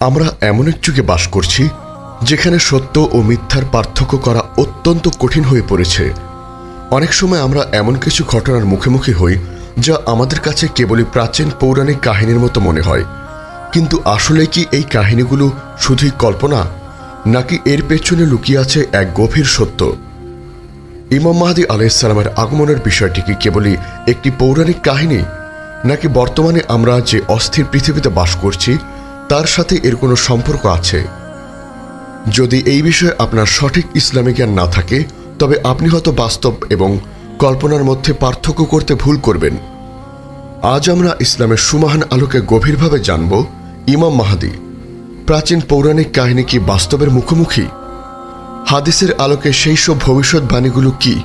আমরা এমন এক যুগে বাস করছি যেখানে সত্য ও মিথ্যার পার্থক্য করা অত্যন্ত কঠিন হয়ে পড়েছে। অনেক সময় আমরা এমন কিছু ঘটনার মুখোমুখি হই যা আমাদের কাছে কেবলই প্রাচীন পৌরাণিক কাহিনীর মতো মনে হয়। কিন্তু আসলে কি এই কাহিনীগুলো শুধুই কল্পনা, নাকি এর পেছনে লুকিয়ে আছে এক গভীর সত্য? ইমাম মাহাদি আলাইসালামের আগমনের বিষয়টি কি কেবলই একটি পৌরাণিক কাহিনী, নাকি বর্তমানে আমরা যে অস্থির পৃথিবীতে বাস করছি তার সাথে এর কোনো সম্পর্ক আছে? যদি এই বিষয়ে আপনার সঠিক ইসলামী জ্ঞান না থাকে, তবে আপনি হয়তো বাস্তব এবং কল্পনার মধ্যে পার্থক্য করতে ভুল করবেন। আজ আমরা ইসলামের সুমাহান আলোকে গভীরভাবে জানব, ইমাম মাহাদি, প্রাচীন পৌরাণিক কাহিনী কি বাস্তবের মুখোমুখি? হাদিসের আলোকে সেই সব ভবিষ্যৎবাণীগুলো কি?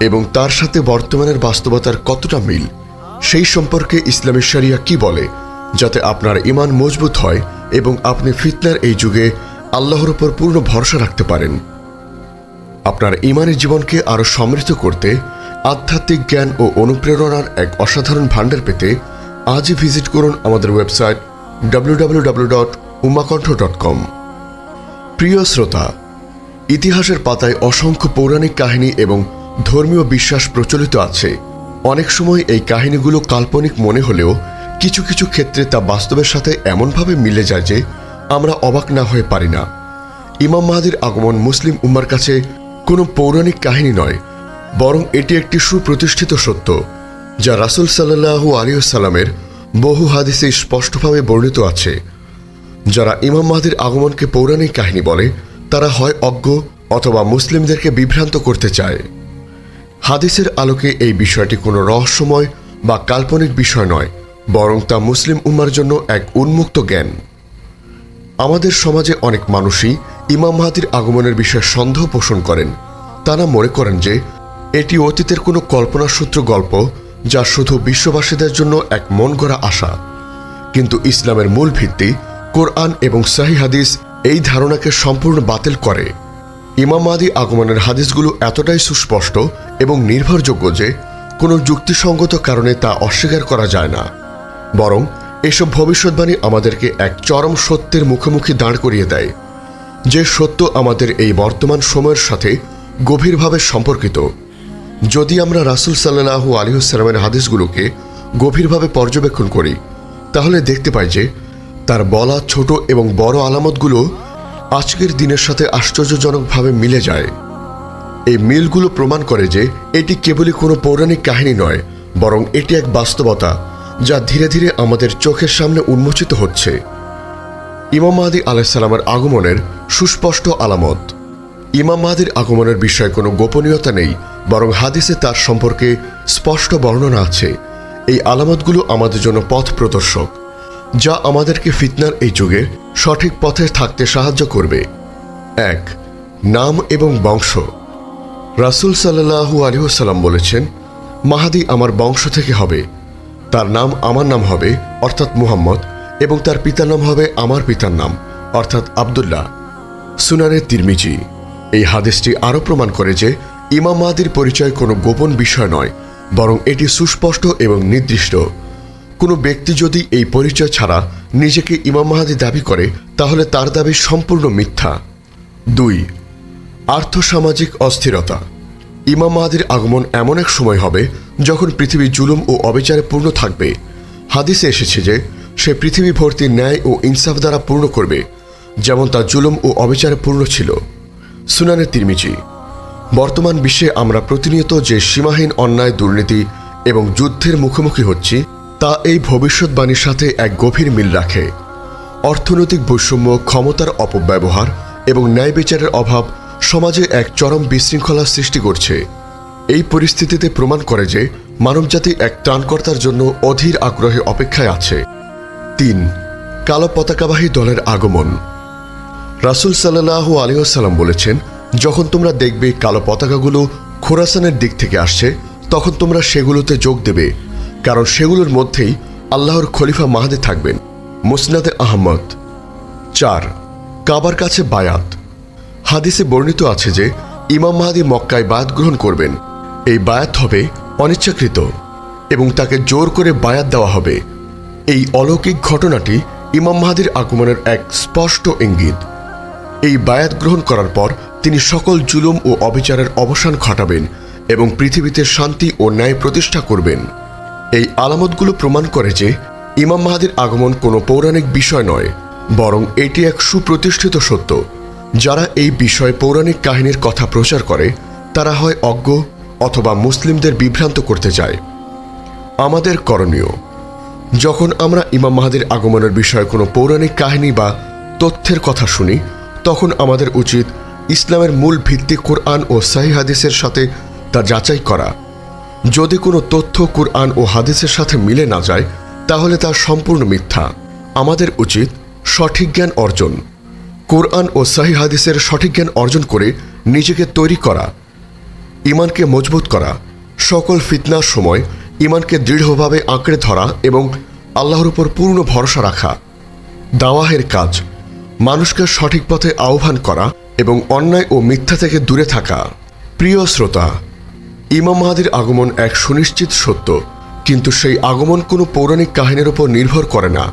এবং তার সাথে বর্তমানের বাস্তবতার কতটা মিল? সেই সম্পর্কে ইসলামী শরিয়া কি বলে? যাতে আপনার ইমান মজবুত হয় এবং আপনি ফিতনার এই যুগে আল্লাহর উপর পূর্ণ ভরসা রাখতে পারেন। আপনার ইমানের জীবনকে আরও সমৃদ্ধ করতে আধ্যাত্মিক জ্ঞান ও অনুপ্রেরণার এক অসাধারণ ভাণ্ডার পেতে আজই ভিজিট করুন আমাদের ওয়েবসাইট www.umakantha.com প্রিয় শ্রোতা, ইতিহাসের পাতায় অসংখ্য পৌরাণিক কাহিনী এবং ধর্মীয় বিশ্বাস প্রচলিত আছে। অনেক সময় এই কাহিনীগুলো কাল্পনিক মনে হলেও কিছু কিছু ক্ষেত্রে তা বাস্তবের সাথে এমনভাবে মিলে যায় যে আমরা অবাক না হয়ে পারি না। ইমাম মাহাদির আগমন মুসলিম উম্মার কাছে কোনো পৌরাণিক কাহিনী নয়, বরং এটি একটি সুপ্রতিষ্ঠিত সত্য, যা রাসুল সাল্লাহু আলিয়াল্লামের বহু হাদিসে স্পষ্টভাবে বর্ণিত আছে। যারা ইমাম মাহাদির আগমনকে পৌরাণিক কাহিনী বলে, তারা হয় অজ্ঞ অথবা মুসলিমদেরকে বিভ্রান্ত করতে চায়। হাদিসের আলোকে এই বিষয়টি কোনো রহস্যময় বা কাল্পনিক বিষয় নয় বরং তা মুসলিম উম্মার জন্য এক উন্মুক্ত জ্ঞান। আমাদের সমাজে অনেক মানুষই ইমাম মাহাদির আগমনের বিষয়ে সন্দেহ পোষণ করেন। তারা মনে করেন যে, এটি অতীতের কোনো কল্পনাসূত্র গল্প যা শুধু বিশ্ববাসীদের জন্য এক মন গড়া আশা। কিন্তু ইসলামের মূল ভিত্তি কোরআন এবং সাহি হাদিস এই ধারণাকে সম্পূর্ণ বাতিল করে। ইমাম মাহাদি আগমনের হাদিসগুলো এতটাই সুস্পষ্ট এবং নির্ভরযোগ্য যে, কোনো যুক্তিসঙ্গত কারণে তা অস্বীকার করা যায় না। বরং এসব ভবিষ্যৎবাণী আমাদেরকে এক চরম সত্যের মুখোমুখি দাঁড় করিয়ে দেয়। যে সত্য আমাদের এই বর্তমান সময়ের সাথে গভীরভাবে সম্পর্কিত। যদি আমরা রাসুল সাল্লাহু আলিহাস্লামের হাদিসগুলোকে গভীরভাবে পর্যবেক্ষণ করি, তাহলে দেখতে পাই যে তার বলা ছোট এবং বড় আলামতগুলো আজকের দিনের সাথে আশ্চর্যজনকভাবে মিলে যায়। এই মিলগুলো প্রমাণ করে যে এটি কেবলই কোনো পৌরাণিক কাহিনী নয়, বরং এটি এক বাস্তবতা যা ধীরে ধীরে আমাদের চোখের সামনে উন্মোচিত হচ্ছে। ইমাম মাহাদি আলাইসাল্লামের আগমনের সুস্পষ্ট আলামত। ইমাম মাহাদির আগমনের বিষয়ে কোনো গোপনীয়তা নেই, বরং হাদিসে তার সম্পর্কে স্পষ্ট বর্ণনা আছে। এই আলামতগুলো আমাদের জন্য পথ প্রদর্শক, যা আমাদেরকে ফিতনার এই যুগে সঠিক পথে থাকতে সাহায্য করবে। এক, নাম এবং বংশ। রাসুল সাল্লাহু আলিহাসাল্লাম বলেছেন, মাহাদি আমার বংশ থেকে হবে তার নাম আমার নাম হবে অর্থাৎ মুহাম্মদ এবং তার পিতার নাম হবে আমার পিতার নাম, অর্থাৎ আবদুল্লাহ। সুনানের তিরমিজি। এই হাদিসটি আরও প্রমাণ করে যে ইমাম মাহাদির পরিচয় কোনো গোপন বিষয় নয়, বরং এটি সুস্পষ্ট এবং নির্দিষ্ট। কোনো ব্যক্তি যদি এই পরিচয় ছাড়া নিজেকে ইমাম মাহাদি দাবি করে, তাহলে তার দাবি সম্পূর্ণ মিথ্যা। দুই, আর্থসামাজিক অস্থিরতা। ইমাম মাহাদির আগমন এমন এক সময় হবে যখন পৃথিবী জুলুম ও অবিচারে পূর্ণ থাকবে। হাদিসে এসেছে যে, সে পৃথিবী ভর্তি ন্যায় ও ইনসাফ দ্বারা পূর্ণ করবে, যেমন তা জুলুম ও অবিচারে পূর্ণ ছিল। সুনানের তিরমিজি। বর্তমান বিশ্বে আমরা প্রতিনিয়ত যে সীমাহীন অন্যায়, দুর্নীতি এবং যুদ্ধের মুখোমুখি হচ্ছি, তা এই ভবিষ্যৎবাণীর সাথে এক গভীর মিল রাখে। অর্থনৈতিক বৈষম্য, ক্ষমতার অপব্যবহার এবং ন্যায় বিচারের অভাব সমাজে এক চরম বিশৃঙ্খলা সৃষ্টি করছে। এই পরিস্থিতিতে প্রমাণ করে যে মানবজাতি এক ত্রাণকর্তার জন্য অধীর আগ্রহে অপেক্ষায় আছে। তিন, কালো পতাকাবাহী দলের আগমন। রাসুল সাল্লাহ আলিয়াল্লাম বলেছেন, যখন তোমরা দেখবে কালো পতাকাগুলো খোরাসানের দিক থেকে আসছে, তখন তোমরা সেগুলোতে যোগ দেবে, কারণ সেগুলোর মধ্যেই আল্লাহর খলিফা মাহাদে থাকবেন, মুসনাদে আহমদ। চার, কাবার কাছে বায়াত। হাদিসে বর্ণিত আছে যে, ইমাম মাহাদি মক্কায় বায়াত গ্রহণ করবেন। এই বায়াত হবে অনিচ্ছাকৃত এবং তাকে জোর করে বায়াত দেওয়া হবে। এই অলৌকিক ঘটনাটি ইমাম মাহাদির আগমনের এক স্পষ্ট ইঙ্গিত। এই বায়াত গ্রহণ করার পর তিনি সকল জুলুম ও অবিচারের অবসান ঘটাবেন এবং পৃথিবীতে শান্তি ও ন্যায় প্রতিষ্ঠা করবেন। এই আলামতগুলো প্রমাণ করে যে, ইমাম মাহাদির আগমন কোনো পৌরাণিক বিষয় নয়, বরং এটি এক সুপ্রতিষ্ঠিত সত্য। যারা এই বিষয়ে পৌরাণিক কাহিনীর কথা প্রচার করে, তারা হয় অজ্ঞ অথবা মুসলিমদের বিভ্রান্ত করতে চায় আমাদের করণীয়, যখন আমরা ইমাম মাহাদির আগমনের বিষয়ে কোনো পৌরাণিক কাহিনী বা তথ্যের কথা শুনি, তখন আমাদের উচিত ইসলামের মূল ভিত্তি কোরআন ও সাহি হাদিসের সাথে তা যাচাই করা। যদি কোনো তথ্য কোরআন ও হাদিসের সাথে মিলে না যায়, তাহলে তা সম্পূর্ণ মিথ্যা। আমাদের উচিত সঠিক জ্ঞান অর্জন। কোরআন ও সাহি হাদিসের সঠিক জ্ঞান অর্জন করে নিজেকে তৈরি করা ইমানকে মজবুত করা, সকল ফিতনার সময় ইমানকে দৃঢ়ভাবে আঁকড়ে ধরা এবং আল্লাহর উপর পূর্ণ ভরসা রাখা, দাওয়াহের কাজ, মানুষকে সঠিক পথে আহ্বান করা এবং অন্যায় ও মিথ্যা থেকে দূরে থাকা। প্রিয় শ্রোতা, ইমাম মাহাদির আগমন এক সুনিশ্চিত সত্য, কিন্তু সেই আগমন কোনো পৌরাণিক কাহিনীর উপর নির্ভর করে না,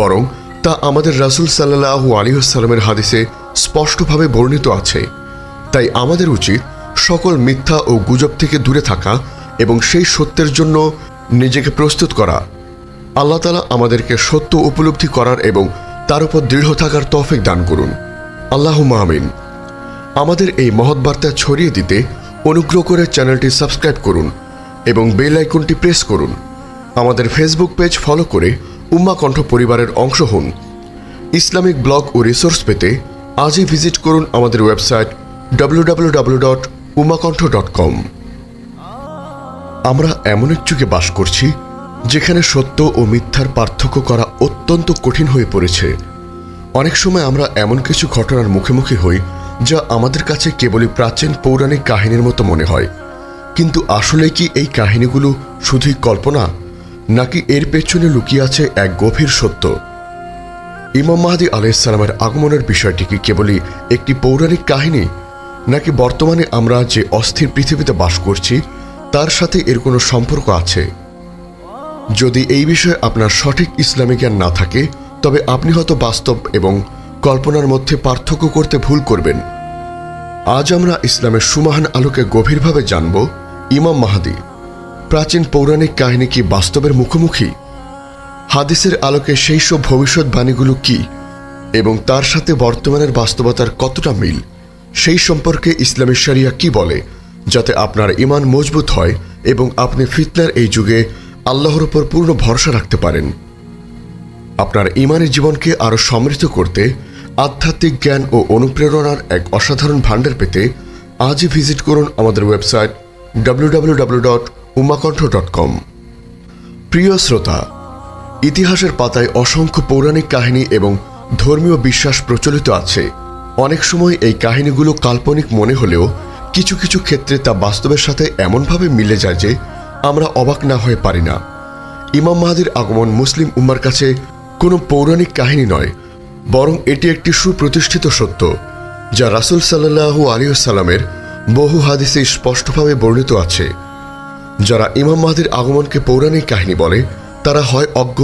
বরং তা আমাদের রাসুল সাল্লাহু আলিহাস্লামের হাদিসে স্পষ্টভাবে বর্ণিত আছে। তাই আমাদের উচিত সকল মিথ্যা ও গুজব থেকে দূরে থাকা এবং সেই সত্যের জন্য নিজেকে প্রস্তুত করা। আল্লাহ তালা আমাদেরকে সত্য উপলব্ধি করার এবং তার উপর দৃঢ় থাকার তফিক দান করুন। আল্লাহ মাহমিন আমাদের এই মহৎ বার্তা ছড়িয়ে দিতে অনুগ্রহ করে চ্যানেলটি সাবস্ক্রাইব করুন এবং বেল আইকনটি প্রেস করুন। আমাদের ফেসবুক পেজ ফলো করে উম্মা কণ্ঠ পরিবারের অংশ হন। ইসলামিক ব্লগ ও রিসোর্স পেতে আজই ভিজিট করুন আমাদের ওয়েবসাইট কম আমরা এমন এক যুগে বাস করছি, যেখানে সত্য ও মিথ্যার পার্থক্য করা অত্যন্ত কঠিন হয়ে পড়েছে। অনেক সময় আমরা এমন কিছু ঘটনার মুখোমুখি হই, যা আমাদের কাছে কেবলই প্রাচীন পৌরাণিক কাহিনীর মতো মনে হয়। কিন্তু আসলে কি এই কাহিনীগুলো শুধুই কল্পনা? নাকি এর পেছনে লুকিয়ে আছে এক গভীর সত্য। ইমাম মাহাদি আলাইসালামের আগমনের বিষয়টি কি কেবলই একটি পৌরাণিক কাহিনী, নাকি বর্তমানে আমরা যে অস্থির পৃথিবীতে বাস করছি, তার সাথে এর কোনো সম্পর্ক আছে? যদি এই বিষয়ে আপনার সঠিক ইসলামী জ্ঞান না থাকে, তবে আপনি হয়তো বাস্তব এবং কল্পনার মধ্যে পার্থক্য করতে ভুল করবেন। আজ আমরা ইসলামের সুমাহান আলোকে গভীরভাবে জানব ইমাম মাহাদি। প্রাচীন পৌরাণিক কাহিনী কি বাস্তবের মুখোমুখি? হাদিসের আলোকে সেই সব ভবিষ্যৎবাণীগুলো কি? এবং তার সাথে বর্তমানের বাস্তবতার কতটা মিল? সেই সম্পর্কে ইসলামী শরিয়া কি বলে, যাতে আপনার ইমান মজবুত হয় এবং আপনি ফিতনার এই যুগে আল্লাহর উপর পূর্ণ ভরসা রাখতে পারেন? আপনার ইমানের জীবনকে আরও সমৃদ্ধ করতে আধ্যাত্মিক জ্ঞান ও অনুপ্রেরণার এক অসাধারণ ভাণ্ডার পেতে আজই ভিজিট করুন আমাদের website W Umakantha dot com. প্রিয় শ্রোতা, ইতিহাসের পাতায় অসংখ্য পৌরাণিক কাহিনী এবং ধর্মীয় বিশ্বাস প্রচলিত আছে। অনেক সময় এই কাহিনীগুলো কাল্পনিক মনে হলেও কিছু কিছু ক্ষেত্রে তা বাস্তবের সাথে এমনভাবে মিলে যায় যে আমরা অবাক না হয়ে পারি না। ইমাম মাহাদির আগমন মুসলিম উম্মার কাছে কোনো পৌরাণিক কাহিনী নয়, বরং এটি একটি সুপ্রতিষ্ঠিত সত্য, যা রাসুল সাল্লাহু আলিয়াল্লামের বহু হাদিসে স্পষ্টভাবে বর্ণিত আছে। যারা ইমাম মাহাদির আগমনকে পৌরাণিক কাহিনী বলে তারা হয় অজ্ঞ